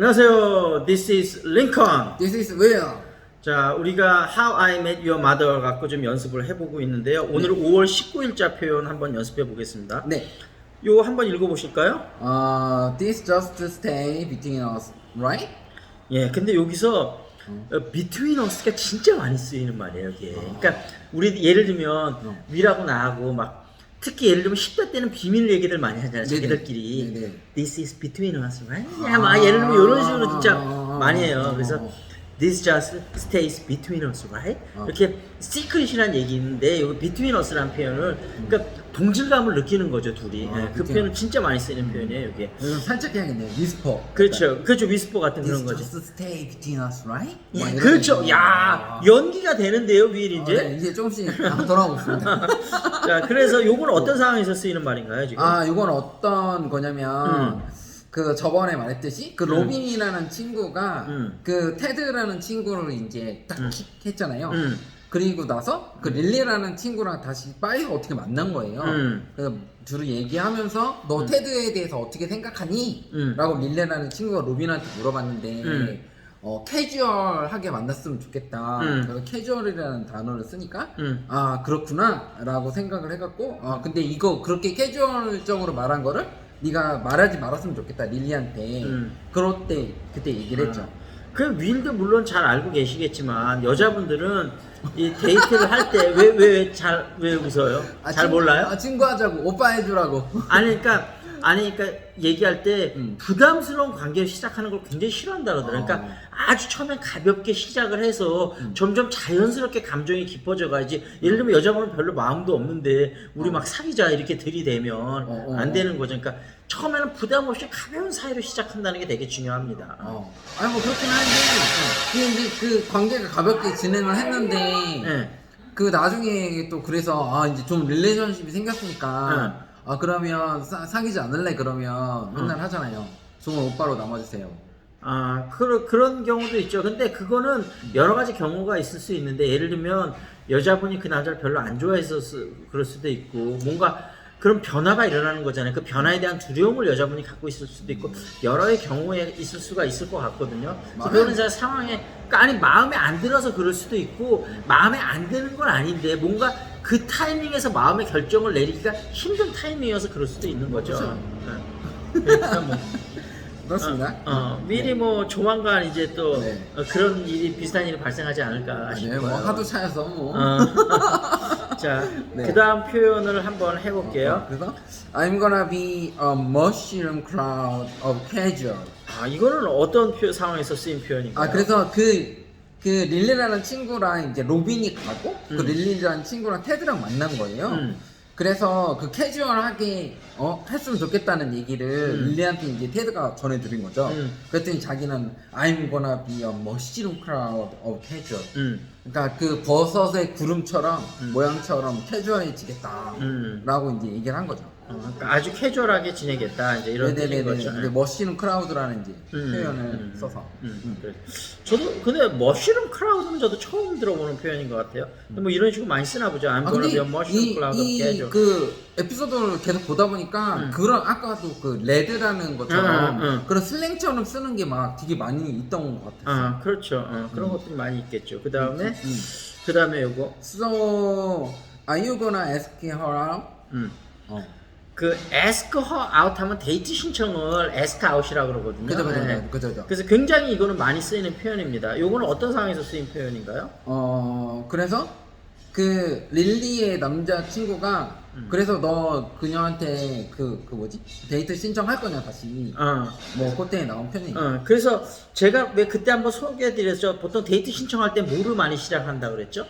안녕하세요. This is Lincoln. This is Will. 자, 우리가 How I Met Your Mother 갖고 좀 연습을 해보고 있는데요. 오늘은 5월 19일자 표현 한번 연습해 보겠습니다. 네. 요거 한번 읽어보실까요? 어, this just stay between us, right? 예, 근데 여기서 어, between us가 진짜 많이 쓰이는 말이에요, 이게. 그러니까 우리 예를 들면 어. 위라고 나하고 막 특히 예를 들면 10대 때는 비밀 얘기들 많이 하잖아요, 네네. 자기들끼리. 네네. This is between us, right? 야, 막 예를 들면 이런 식으로 진짜 아. 많이 해요. 그래서 This just stays between us, right? 어. 이렇게 secret이라는 얘기인데 여기 between us라는 표현을 그러니까 동질감을 느끼는 거죠, 둘이. 아, 예, 그 between 표현은 진짜 많이 쓰이는 표현이에요, 이게. 이건 살짝 해야겠네요. whisper. 그렇죠. 그렇죠. 위스퍼 같은 그런 거죠. just stay between us, right? 예, 막 이런 그렇죠. 느낌. 야, 아. 연기가 되는데요, 윌 어, 이제. 네, 이제 조금씩 아, 돌아오고 있습니다. 자, 그래서 요건 어떤 상황에서 쓰이는 말인가요, 지금? 아, 이건 어떤 거냐면 음. 그 저번에 말했듯이 그 로빈이라는 친구가 음. 그 테드라는 친구를 이제 딱 음. 킥 했잖아요. 음. 그리고 나서 그 릴리라는 친구랑 다시 빨리 어떻게 만난 거예요. 음. 그래서 둘이 얘기하면서 너 테드에 대해서 어떻게 생각하니? 음. 라고 릴리라는 친구가 로빈한테 물어봤는데 음. 어, 캐주얼하게 만났으면 좋겠다. 음. 그래서 캐주얼이라는 단어를 쓰니까 음. 아 그렇구나 라고 생각을 해갖고 아 근데 이거 그렇게 캐주얼적으로 말한 거를 네가 말하지 말았으면 좋겠다 릴리한테 음. 그럴 때 그때 얘기를 했죠 그 윌도 물론 잘 알고 계시겠지만 여자분들은 이 데이트를 할 때 왜 왜 잘왜 웃어요? 아, 잘 친구- 몰라요? 아, 친구하자고 오빠 해주라고 아니 그러니까 아니 그러니까 얘기할 때 음. 부담스러운 관계를 시작하는 걸 굉장히 싫어한다 그러더라고요. 그러니까 어. 아주 처음엔 가볍게 시작을 해서 음. 점점 자연스럽게 감정이 깊어져 가야지. 예를 들면 여자분은 별로 마음도 없는데 우리 어. 막 사귀자 이렇게 들이대면 어, 어, 안 어. 되는 거죠. 그러니까 처음에는 부담 없이 가벼운 사이로 시작한다는 게 되게 중요합니다. 어. 아니 뭐 그렇긴 한데 그 이제 그 관계가 가볍게 진행을 했는데 네. 그 나중에 또 그래서 아 이제 좀 릴레이션십이 생겼으니까 아 그러면 사, 사귀지 않을래? 그러면 맨날 하잖아요. 정말 오빠로 남아주세요. 아, 그, 그런 경우도 있죠. 근데 그거는 여러 가지 경우가 있을 수 있는데, 예를 들면, 여자분이 그 남자를 별로 안 좋아해서 쓰- 그럴 수도 있고, 뭔가 그런 변화가 일어나는 거잖아요. 그 변화에 대한 두려움을 여자분이 갖고 있을 수도 있고, 여러의 경우에 있을 수가 있을 것 같거든요. 그래서 그거는 제가 상황에, 그러니까 아니, 마음에 안 들어서 그럴 수도 있고, 마음에 안 드는 건 아닌데, 뭔가 그 타이밍에서 마음의 결정을 내리기가 힘든 타이밍이어서 그럴 수도 있는 거죠. 그렇죠. 네. 그러니까 뭐. 그렇습니다 어, 어, 미리 뭐 조만간 이제 또 네. 어, 그런 일이 비슷한 일이 발생하지 않을까 아니에요 싶어요. 뭐 하도 차여서 뭐 어. 자, 네. 그다음 표현을 한번 해볼게요. 그래서 I'm gonna be a mushroom cloud of casual. 아, 이거는 어떤 표, 상황에서 쓰인 표현인가요? 아 그래서 그, 그 릴리라는 친구랑 이제 로빈이 가고 그 음. 릴리라는 친구랑 테드랑 만난 거예요. 음. 그래서 그 캐주얼하게 어 했으면 좋겠다는 얘기를 음. 릴리한테 이제 테드가 전해드린 거죠. 음. 그랬더니 자기는 I'm gonna be a mushroom cloud of casual. 음, 그러니까 그 버섯의 구름처럼 음. 모양처럼 캐주얼해지겠다. 음. 라고 이제 얘기를 한 거죠. 어, 그러니까 아주 캐주얼하게 지내겠다 이제 이런 뜻인 네네네. 거죠. 근데 머시룸 크라우드라는 이제 음, 표현을 음, 써서. 음, 음. 그래. 저도 근데 머쉬룸 크라우드는 저도 처음 들어보는 표현인 것 같아요. 근데 뭐 이런 식으로 많이 쓰나 보죠. I'm 아 gonna 근데 be a mushroom cloud of casual. 이그 에피소드를 계속 보다 보니까 음. 그런 아까도 그 레드라는 것처럼 음, 음, 음. 그런 슬랭처럼 쓰는 게 막 되게 많이 있던 것 같아요. 아, 그렇죠. 어, 그런 것들이 많이 있겠죠. 그 다음에 음. 그 다음에 요거 So are you gonna ask her out? 음. 어. 그 ask her out 하면 데이트 신청을 ask out이라고 그러거든요. 그죠 그죠 네. 그죠 그죠. 그래서 굉장히 이거는 많이 쓰이는 표현입니다. 요거는 어떤 상황에서 쓰인 표현인가요? 어 그래서 그 릴리의 남자 친구가 음. 그래서 너 그녀한테 그 그 뭐지 데이트 신청할 거냐 다시 어. 뭐 그때 나온 편이 어, 그래서 제가 왜 그때 한번 소개해드렸죠. 보통 데이트 신청할 때 뭐를 많이 시작한다 그랬죠?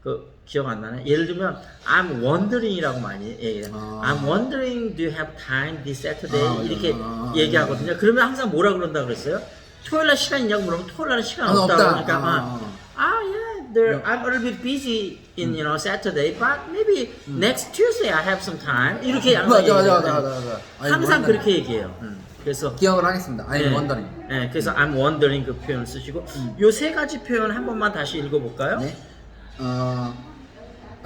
그 기억 안 나네. 예를 들면 I'm wondering이라고 많이 얘기해요. 아. I'm wondering do you have time this Saturday 아, 이렇게 아, 얘기하거든요. 그러면 항상 뭐라 그런다 그랬어요? 토요일 날 시간 있냐고 물으면 토요일 날은 시간 아, 없다 없다. 그러니까 아, 아, 아 yeah, there, I'm a little bit busy in you know Saturday, but maybe next Tuesday I have some time. 이렇게 항상 맞아 맞아. 맞아 맞아 맞아. 항상 wondering. 그렇게 얘기해요. 음. 그래서 기억을 하겠습니다. I'm 네. wondering. 네, 그래서 I'm wondering 그 표현을 쓰시고 요세 가지 표현 한 번만 다시 읽어볼까요? 네. 어,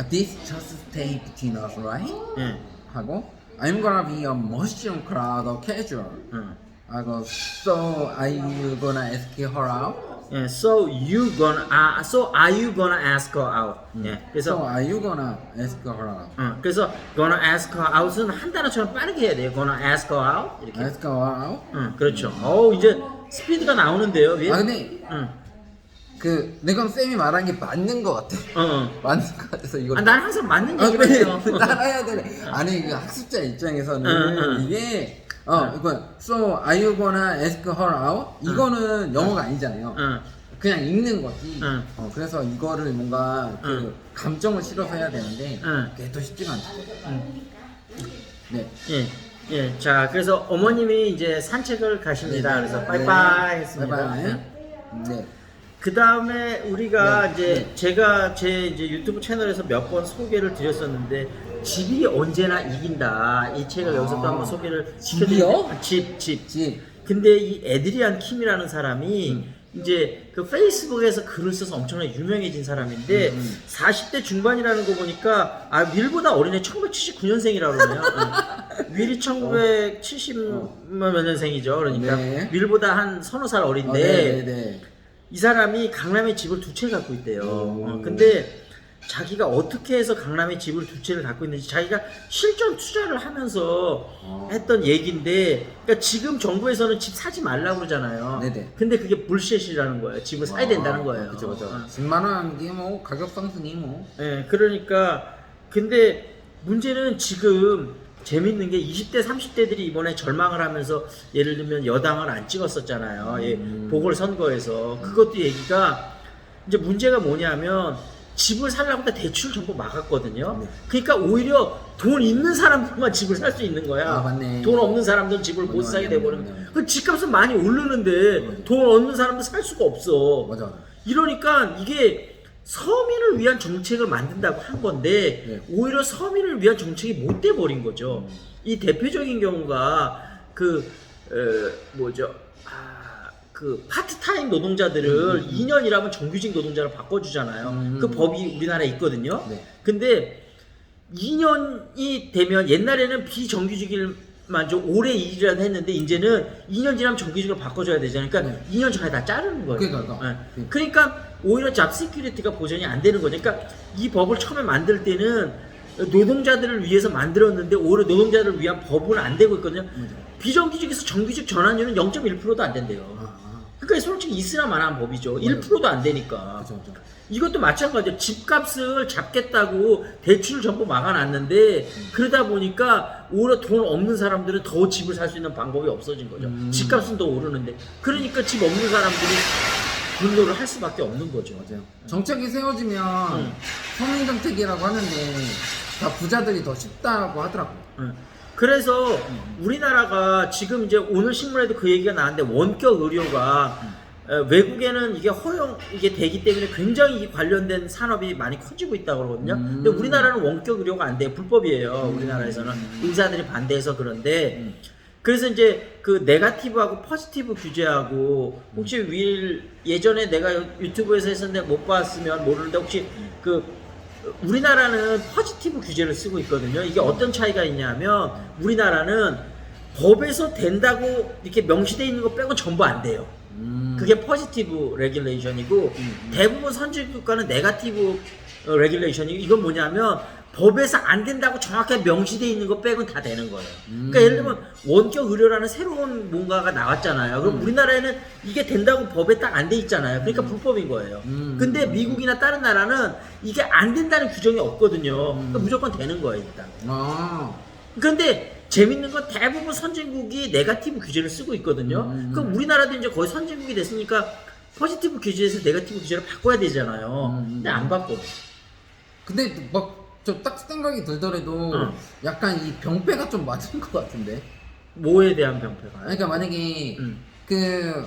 this just stay between us, right? 네. 하고 I'm gonna be a mushroom crowd of casual. 음. 아, 그 so are you gonna ask her out? 예, so you gonna 아, so are you gonna ask her out? 예, so 그래서 are you gonna ask her out? 어, 그래서 gonna ask her out은 한 단어처럼 빠르게 해야 돼요. gonna ask her out 이렇게. ask her out? 응, 그렇죠. 어, 이제 스피드가 나오는데요. 왜? 아 근데 응, 그 내가 쌤이 말한 게 맞는 것 같아. 어, 어. 맞는 것 같아서 이거. 아, 난 항상 맞는 아 얘기를 그래 해요. 따라야 되네. 아니 그 학습자 입장에서는 응, 응. 이게 어 이거 so are you gonna ask her out? 이거는 영어가 아니잖아요. 응, 그냥 읽는 거지. 응. 어, 그래서 이거를 뭔가 그 응. 감정을 실어서 해야 되는데 응. 그게 또 쉽지가 않죠. 응. 네. 예, 예. 자, 그래서 어머님이 이제 산책을 가십니다. 그래서 빠이빠이 했습니다. 바이바이. 예. 네. 그 다음에 우리가 네, 이제 네. 제가 제 이제 유튜브 채널에서 몇 번 소개를 드렸었는데 집이 언제나 이긴다 이 책을 여기서 또 아. 한번 소개를? 시켜드렸는데 집, 집. 집. 근데 이 에드리안 킴이라는 사람이 음. 이제 그 페이스북에서 글을 써서 엄청나게 유명해진 사람인데 음, 음. 40대 중반이라는 거 보니까 아 윌보다 어리네 1979년생이라고 그러네요. 응. 윌이 1970몇 년생이죠. 그러니까 네. 윌보다 한 서너 살 어, 어린데 네, 네. 이 사람이 강남에 집을 두 채 갖고 있대요. 오. 어, 근데 자기가 어떻게 해서 강남에 집을 두 채를 갖고 있는지 자기가 실전 투자를 하면서 어. 했던 얘기인데, 그러니까 지금 정부에서는 집 사지 말라고 그러잖아요. 네네. 근데 그게 불셋이라는 거예요. 집을 사야 된다는 거예요. 그죠, 그죠. 어. 10만 원이 뭐 가격 상승이 뭐. 예, 그러니까 근데 문제는 지금 재밌는 게 20대, 30대들이 이번에 절망을 하면서 예를 들면 여당을 안 찍었었잖아요. 예, 음. 보궐 선거에서 그것도 얘기가 이제 문제가 뭐냐면 집을 살려고 다 대출 전부 막았거든요. 네. 그러니까 오히려 돈 있는 사람들만 집을 살 수 있는 거야. 아, 맞네. 돈 없는 사람들은 집을 못 맞네, 사게 맞네, 돼버리는 맞네. 맞네. 그 집값은 많이 오르는데 맞네. 돈 없는 사람들 살 수가 없어. 맞아, 맞아. 이러니까 이게 서민을 위한 정책을 만든다고 한 건데 네. 오히려 서민을 위한 정책이 못 돼 버린 거죠. 음. 이 대표적인 경우가 그 어, 뭐죠? 아, 그 파트타임 노동자들을 음, 음, 2년 일하면 정규직 노동자로 바꿔주잖아요. 음, 그 음. 법이 우리나라에 있거든요. 네. 근데 2년이 되면 옛날에는 비정규직일만 좀 오래 일이라도 했는데 이제는 2년 지나면 정규직으로 바꿔줘야 되잖아요. 그러니까 2년 전에 다 자르는 거예요. 그러니까, 그러니까. 예. 그러니까 오히려 잡 시큐리티가 보전이 안 되는 거죠. 그러니까 이 법을 처음에 만들 때는 노동자들을 위해서 만들었는데 오히려 노동자들을 위한 법은 안 되고 있거든요. 맞아. 비정규직에서 정규직 전환율은 0.1%도 안 된대요. 아, 아. 그러니까 솔직히 있으나 마나한 법이죠. 맞아요. 1%도 안 되니까. 그죠, 그죠. 이것도 마찬가지예요. 집값을 잡겠다고 대출을 전부 막아놨는데 그러다 보니까 오히려 돈 없는 사람들은 더 집을 살 수 있는 방법이 없어진 거죠. 음. 집값은 더 오르는데 그러니까 집 없는 사람들이 분노를 할 수밖에 없는 거죠. 맞아요. 정책이 세워지면 음. 서민 정책이라고 하는데 다 부자들이 더 쉽다고 하더라고. 응. 그래서 우리나라가 지금 이제 오늘 신문에도 그 얘기가 나왔는데 원격 의료가 어, 외국에는 이게 허용 이게 되기 때문에 굉장히 이 관련된 산업이 많이 커지고 있다고 그러거든요. 음. 근데 우리나라는 원격 의료가 안 돼요. 불법이에요. 음. 우리나라에서는 음. 의사들이 반대해서 그런데 음. 그래서 이제 그 네가티브하고 포지티브 규제하고 혹시 윌 예전에 내가 유튜브에서 했었는데 못 봤으면 모르는데 혹시 그 우리나라는 포지티브 규제를 쓰고 있거든요. 이게 어떤 차이가 있냐면 우리나라는 법에서 된다고 이렇게 명시되어 있는 거 빼고 전부 안 돼요. 음. 그게 포지티브 레귤레이션이고 음. 대부분 선진 국가는 네가티브 어, 레귤레이션이 이건 뭐냐면 법에서 안 된다고 정확하게 명시되어 있는 거 빼고는 다 되는 거예요. 음. 그러니까 예를 들면 원격 의료라는 새로운 뭔가가 나왔잖아요. 그럼 음. 우리나라에는 이게 된다고 법에 딱 안 돼 있잖아요. 그러니까 불법인 거예요. 음. 근데 미국이나 다른 나라는 이게 안 된다는 규정이 없거든요. 음. 그러니까 무조건 되는 거예요, 일단. 아. 근데 재밌는 건 대부분 선진국이 네가티브 규제를 쓰고 있거든요. 음. 그럼 우리나라도 이제 거의 선진국이 됐으니까 포지티브 규제에서 네가티브 규제를 바꿔야 되잖아요. 음. 근데 안 바꿔. 근데 막 저 딱 생각이 들더라도 응. 약간 이 병폐가 좀 맞은 것 같은데. 뭐에 대한 병폐가? 그러니까 만약에 응. 그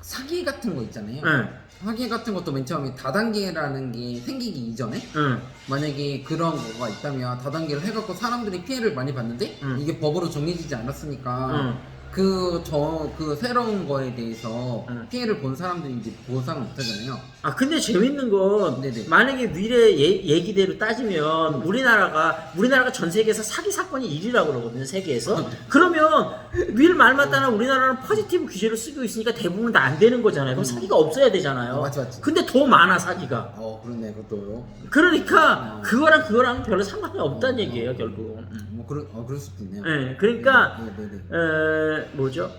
사기 같은 거 있잖아요. 응. 사기 같은 것도 맨 처음에 다단계라는 게 생기기 이전에 응. 만약에 그런 거가 있다면 다단계를 해갖고 사람들이 피해를 많이 봤는데 응. 이게 법으로 정해지지 않았으니까 응. 그저 그 새로운 거에 대해서 응. 피해를 본 사람들이 이제 보상을 못 하잖아요. 아 근데 재밌는 건 네네. 만약에 미래 예, 얘기대로 따지면 우리나라가 우리나라가 전 세계에서 사기 사건이 1위라고 그러거든요 세계에서 네. 그러면 윌 말마따나 우리나라는 포지티브 규제를 쓰고 있으니까 대부분 다 안 되는 거잖아요 그럼 사기가 없어야 되잖아요 아, 맞지, 맞지. 근데 더 많아 사기가 어 그렇네 그것도. 그러니까 어. 그거랑 그거랑 별로 상관이 없다는 얘기예요 결국 음. 뭐 그런 어 그럴 수도 있네요. 네, 그러니까 네, 네, 네. 에, 뭐죠?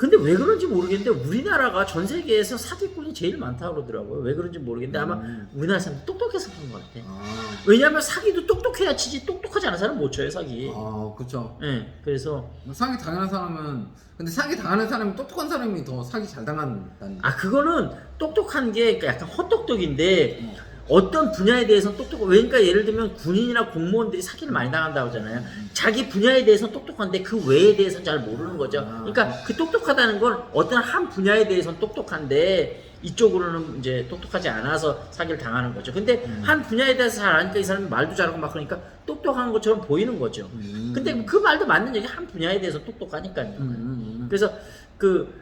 근데 왜 그런지 모르겠는데 우리나라가 전 세계에서 사기꾼이 제일 많다고 그러더라고요. 왜 그런지 모르겠는데 아마 음. 우리나라 사람 똑똑해서 그런 것 같아. 아, 왜냐하면 사기도 똑똑해야 치지 똑똑하지 않은 사람 못 쳐요 사기. 아 그렇죠. 예, 그래서 뭐 사기 당하는 사람은 근데 사기 당하는 사람이 똑똑한 사람이 더 사기 잘 당한다는. 아 그거는 똑똑한 게 약간 헛똑똑인데 어. 어떤 분야에 대해서는 똑똑. 그러니까 예를 들면 군인이나 공무원들이 사기를 많이 당한다고 하잖아요. 자기 분야에 대해서는 똑똑한데 그 외에 대해서는 잘 모르는 거죠. 아. 그러니까 그 똑똑하다는 건 어떤 한 분야에 대해서는 똑똑한데 이쪽으로는 이제 똑똑하지 않아서 사기를 당하는 거죠. 근데 음. 한 분야에 대해서 잘 아니까 이 사람이 말도 잘하고 막 그러니까 똑똑한 것처럼 보이는 거죠. 음. 근데 그 말도 맞는 얘기 한 분야에 대해서 똑똑하니까요. 음, 음, 음. 그래서 그,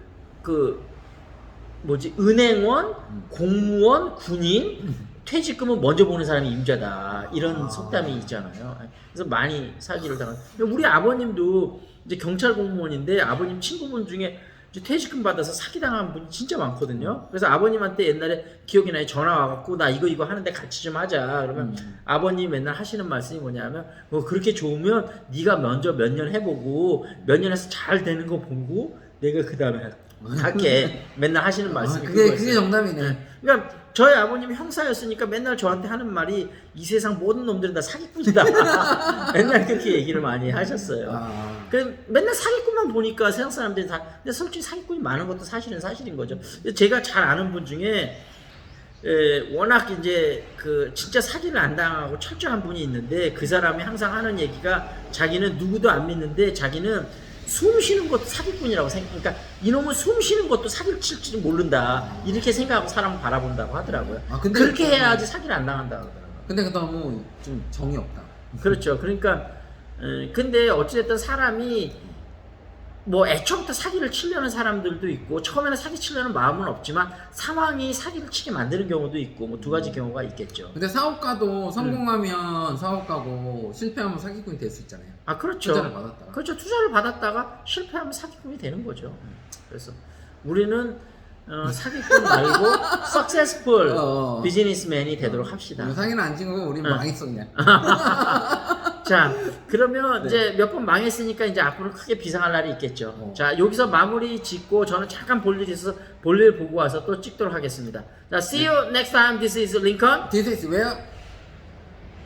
그, 뭐지, 은행원, 음. 공무원, 군인, 퇴직금은 먼저 보는 사람이 임자다. 이런 아. 속담이 있잖아요. 그래서 많이 사기를 당한. 우리 아버님도 이제 경찰 공무원인데 아버님 친구분 중에 이제 퇴직금 받아서 사기 당한 분이 진짜 많거든요. 그래서 아버님한테 옛날에 기억이 나요. 전화 와갖고 나 이거 이거 하는데 같이 좀 하자. 그러면 음. 아버님 맨날 하시는 말씀이 뭐냐면 뭐 그렇게 좋으면 네가 먼저 몇 년 해보고 몇 년 해서 잘 되는 거 보고 내가 그 다음에 할게 맨날 하시는 아, 말씀이 그게 그거였어요. 그게 정답이네. 그러니까 저희 아버님 형사였으니까 맨날 저한테 하는 말이 이 세상 모든 놈들은 다 사기꾼이다. 맨날 그렇게 얘기를 많이 하셨어요. 아, 그 맨날 사기꾼만 보니까 세상 사람들이 다 근데 솔직히 사기꾼이 많은 것도 사실은 사실인 거죠. 제가 잘 아는 분 중에 에, 워낙 이제 그 진짜 사기를 안 당하고 철저한 분이 있는데 그 사람이 항상 하는 얘기가 자기는 누구도 안 믿는데 자기는 숨 쉬는 것도 사기꾼이라고 생각. 그러니까 이놈은 숨 쉬는 것도 사기를 칠지 모른다 이렇게 생각하고 사람을 바라본다고 하더라고요. 아, 근데- 그렇게 해야지 사기를 안 당한다고 하더라고요. 근데 그 너무 좀 정이 없다. 그렇죠. 그러니까 에, 근데 어찌됐든 사람이 뭐 애초부터 사기를 치려는 사람들도 있고 처음에는 사기 치려는 마음은 없지만 상황이 사기를 치게 만드는 경우도 있고 뭐 두 가지 경우가 있겠죠. 근데 사업가도 성공하면 사업가고 실패하면 사기꾼이 될 수 있잖아요. 아 그렇죠. 투자를 받았다가. 그렇죠. 투자를 받았다가 실패하면 사기꾼이 되는 거죠. 그래서 우리는 어, 사기꾼 말고 석세스풀 어. 비즈니스맨이 되도록 합시다. 우리 사기는 안 치고 우리 응. 망했어 그냥. 자, 그러면 네. 이제 몇 번 망했으니까 이제 앞으로 크게 비상할 날이 있겠죠. 어. 자, 여기서 마무리 짓고 저는 잠깐 볼 일이 있어서 볼일 보고 와서 또 찍도록 하겠습니다. 자, see you next time. This is Lincoln. This is where